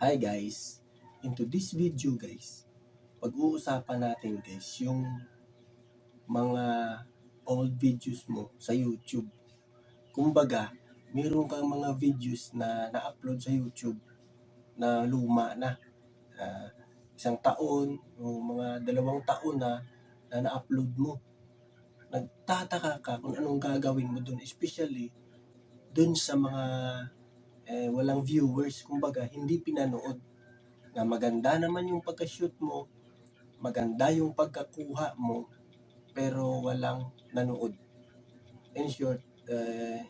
Hi guys! Into this video guys, pag-uusapan natin guys yung mga old videos mo sa YouTube. Kumbaga, meron kang mga videos na na-upload sa YouTube na luma na. Ah, isang taon o mga dalawang taon na na na-upload mo. Nagtataka ka kung anong gagawin mo dun, especially dun sa mga eh, walang viewers, kumbaga hindi pinanood. Na maganda naman yung pagka-shoot mo, maganda yung pagkakuha mo, pero walang nanood. In short, eh,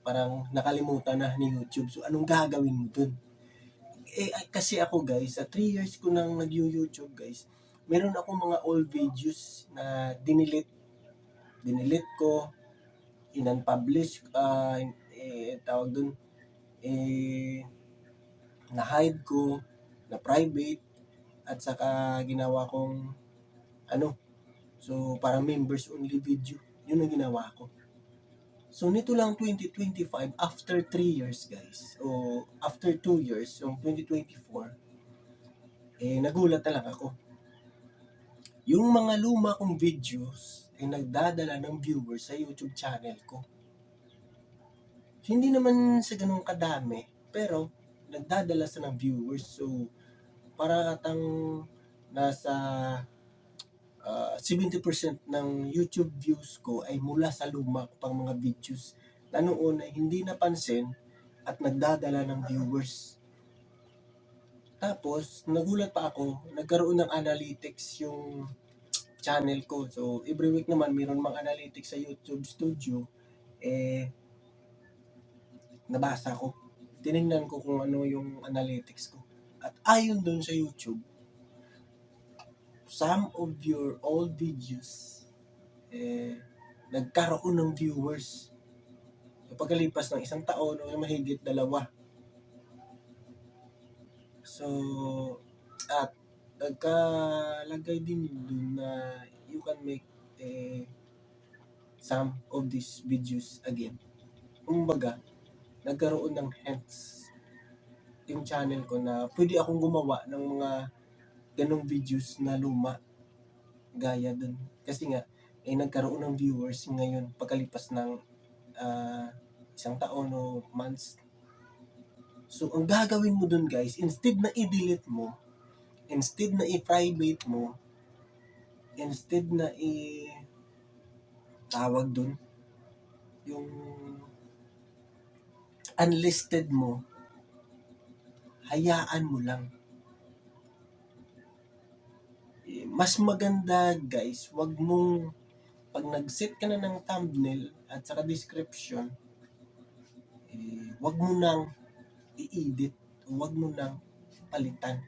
parang nakalimutan na ni YouTube. So, anong gagawin mo dun? Eh, kasi ako guys, sa 3 years ko nang nag-YouTube guys, meron ako mga old videos na dinilit. Dinilit ko, in-unpublish, ah, eh, tawag dun, eh, na-hide ko, na private, at saka ginawa kong, ano, so parang members only video. Yun ang ginawa ko. So nito lang 2025, after 3 years guys, o after 2 years, yung 2024, eh nagulat na lang ako. Yung mga luma kong videos ay nagdadala ng viewers sa YouTube channel ko. Hindi naman sa ganun kadami, pero nagdadala sa ng viewers. So, para atang nasa ah, 70% ng YouTube views ko ay mula sa luma pang mga videos na noon ay hindi napansin at nagdadala ng viewers. Tapos, nagulat pa ako, nagkaroon ng analytics yung channel ko. So, every week naman, mayroon mga analytics sa YouTube Studio. Eh, nabasa ko. Tinignan ko kung ano yung analytics ko. At ayon dun sa YouTube, some of your old videos, eh, nagkaroon ng viewers. So, pagkalipas ng isang taon o mahigit dalawa. So, at nagkalagay din dun na you can make eh, some of these videos again. Kumbaga, nagkaroon ng hints yung channel ko na pwede akong gumawa ng mga ganong videos na luma gaya dun. Kasi nga, eh, nagkaroon ng viewers ngayon pagkalipas ng ah, isang taon o months. So, ang gagawin mo dun guys, instead na i-delete mo, instead na i-private mo, instead na i tawag dun, yung unlisted mo, hayaan mo lang. Mas maganda guys, wag mong pag nag-set ka na ng thumbnail at saka description, eh, wag mo nang i-edit, wag mo nang palitan.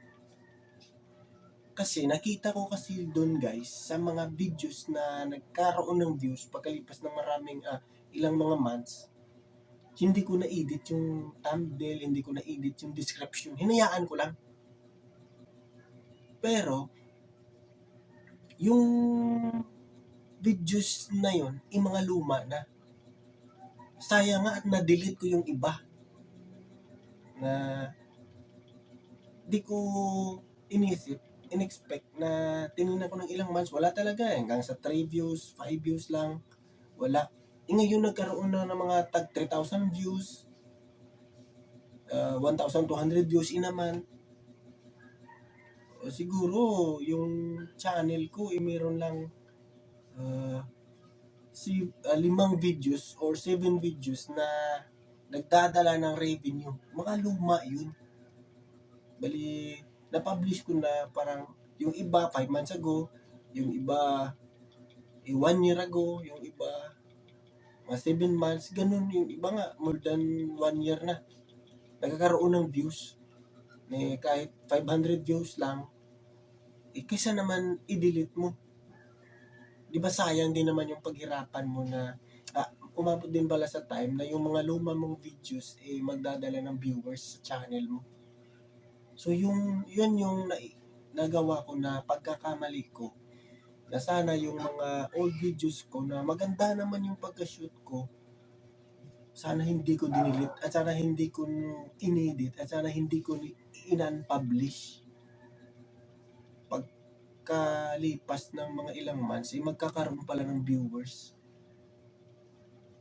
Kasi nakita ko kasi doon guys sa mga videos na nagkaroon ng views pagkalipas ng maraming ah, ilang mga months, hindi ko na-edit yung thumbnail, hindi ko na-edit yung description. Hinayaan ko lang. Pero, yung videos na yon yung mga luma na. Sayang nga at na-delete ko yung iba. Na di ko inisip, in-expect na tinignan ko ng ilang months. Wala talaga. eh. Hanggang sa 3 views, 5 views lang. Wala. Eh, ngayon nagkaroon na ng mga tag 3,000 views, uh, 1,200 views in a month. O, siguro, yung channel ko, eh, meron lang uh, si, ah, limang videos or seven videos na nagdadala ng revenue. Mga luma yun. Bali, na-publish ko na parang yung iba 5 months ago, yung iba eh, one year ago, yung iba mga 7 months, ganun yung iba nga, more than 1 year na. Nagkakaroon ng views. Eh, kahit 500 views lang, eh, kaysa naman i-delete mo. Di ba sayang din naman yung paghirapan mo na ah, umabot din pala sa time na yung mga luma mong videos eh magdadala ng viewers sa channel mo. So yung yun yung na, nagawa ko na pagkakamali ko na sana yung mga old videos ko na maganda naman yung pagka-shoot ko sana hindi ko dinilit at sana hindi ko inedit at sana hindi ko inan-publish. Pagkalipas ng mga ilang months, eh, magkakaroon pala ng viewers.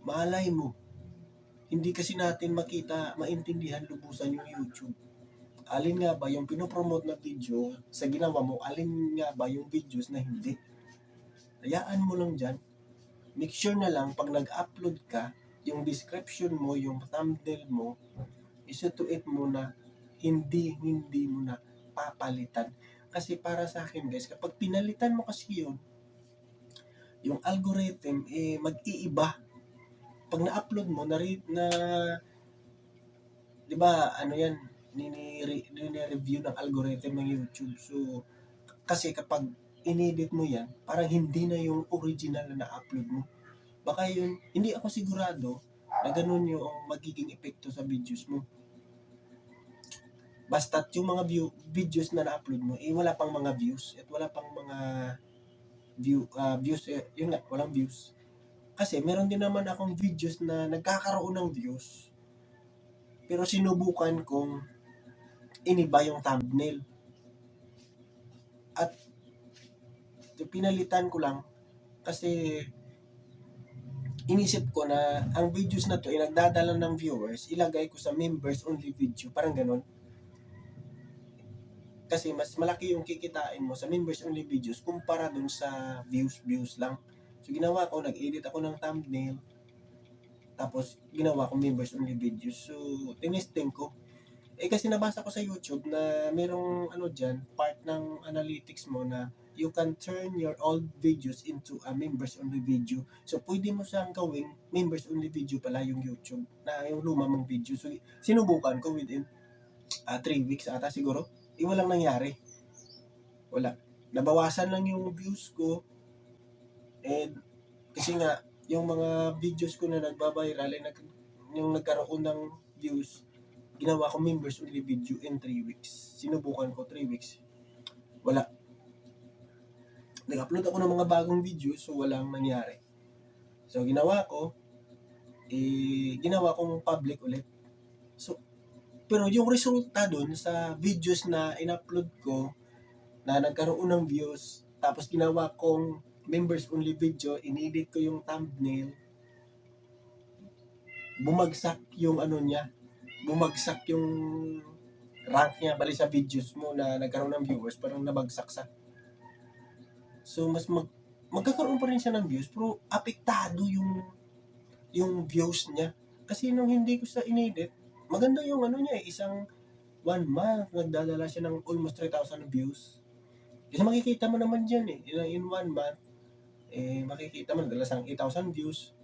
Malay mo, hindi kasi natin makita, maintindihan lubusan yung YouTube. Alin nga ba yung pinopromote na video sa ginawa mo, alin nga ba yung videos na hindi. Hayaan mo lang dyan. Make sure na lang pag nag-upload ka, yung description mo, yung thumbnail mo, isutuit mo na hindi, hindi mo na papalitan. Kasi para sa akin guys, kapag pinalitan mo kasi yun, yung algorithm, eh, mag-iiba. Pag na-upload mo, na, na di ba, ano yan, nini-review ng algorithm ng YouTube. So, kasi kapag inedit mo yan, parang hindi na yung original na na-upload mo. Baka yun, hindi ako sigurado na ganun yung magiging epekto sa videos mo. Basta yung mga view, videos na na-upload mo, eh wala pang mga views at wala pang mga view, ah, views, eh, yun nga, walang views. Kasi meron din naman akong videos na nagkakaroon ng views. Pero sinubukan kong iniba yung thumbnail. At pinalitan ko lang kasi inisip ko na ang videos na to ay nagdadala ng viewers, ilagay ko sa members only video, parang ganun. Kasi mas malaki yung kikitain mo sa members only videos kumpara dun sa views views lang. So ginawa ko, nag-edit ako ng thumbnail. Tapos ginawa ko members only videos. So tinesting ko. Eh kasi nabasa ko sa YouTube na merong ano diyan, part ng analytics mo na you can turn your old videos into a members only video. So pwede mo siyang gawing members only video pala yung YouTube na yung luma mong video. So sinubukan ko within 3 weeks ata siguro. Eh walang nangyari. Wala. Nabawasan lang yung views ko. And kasi nga yung mga videos ko na nagbabiral ay nag, yung nagkaroon ng views ginawa ko members only video in 3 weeks. Sinubukan ko 3 weeks. Wala. Nag-upload ako ng mga bagong videos so walang nangyari. So ginawa ko eh ginawa kong public ulit. So pero yung resulta dun sa videos na in-upload ko na nagkaroon ng views tapos ginawa kong members only video, inedit ko yung thumbnail bumagsak yung ano niya, bumagsak yung rank niya bali sa videos mo na nagkaroon ng viewers, parang nabagsak sa. So mas mag magkakaroon pa rin siya ng views pero apektado yung yung views niya. Kasi nung hindi ko sa inedit, maganda yung ano niya eh, isang one month, nagdadala siya ng almost 3,000 views. Kasi makikita mo naman dyan eh, in, in one month, eh, makikita mo, nagdala siyang 8,000 views.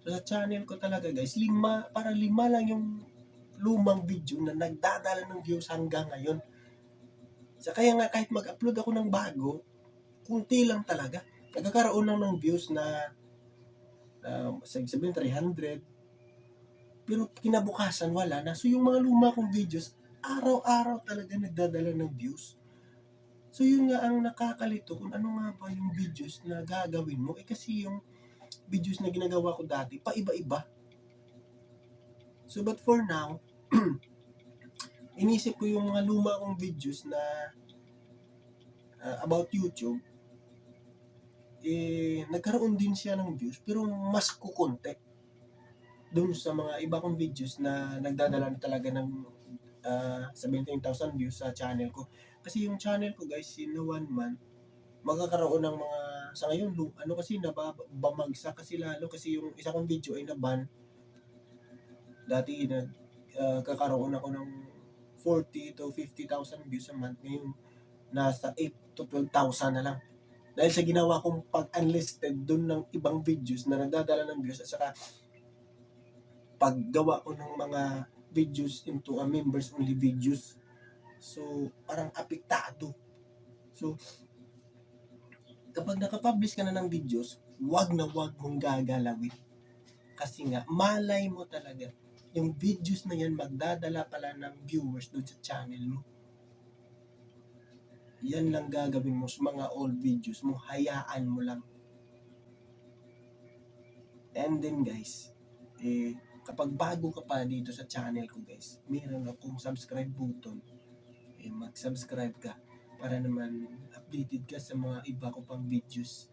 So sa channel ko talaga guys, lima, para lima lang yung lumang video na nagdadala ng views hanggang ngayon. So kaya nga kahit mag-upload ako ng bago, kunti lang talaga. Nagkakaroon lang ng views na uh, sabihin 300, pero kinabukasan wala na. So yung mga luma kong videos, araw-araw talaga nagdadala ng views. So yun nga ang nakakalito kung ano nga ba yung videos na gagawin mo. Eh kasi yung videos na ginagawa ko dati, paiba-iba. So but for now, inisip ko yung mga luma kong videos na uh, about YouTube, eh, nagkaroon din siya ng views, pero mas kukunti doon sa mga iba kong videos na nagdadala na talaga ng uh, 17,000 views sa channel ko. Kasi yung channel ko guys, in one month, magkakaroon ng mga, sa ngayon, ano kasi, nababamagsak kasi lalo kasi yung isa kong video ay naban. Dati, nag, uh, kakaroon ako ng 40 to 50,000 views a month. Ngayon, nasa 8 to 12,000 na lang. Dahil sa ginawa kong pag-unlisted doon ng ibang videos na nagdadala ng views at saka paggawa ko ng mga videos into a members only videos. So, parang apektado. So, kapag nakapublish ka na ng videos, wag na wag mong gagalawin. Kasi nga, malay mo talaga, yung videos na yan magdadala pala ng viewers doon sa channel mo. Yan lang gagawin mo sa mga old videos mo. Hayaan mo lang. And then guys, eh, kapag bago ka pa dito sa channel ko guys, meron akong subscribe button. Eh, mag-subscribe ka para naman updated ka sa mga iba ko pang videos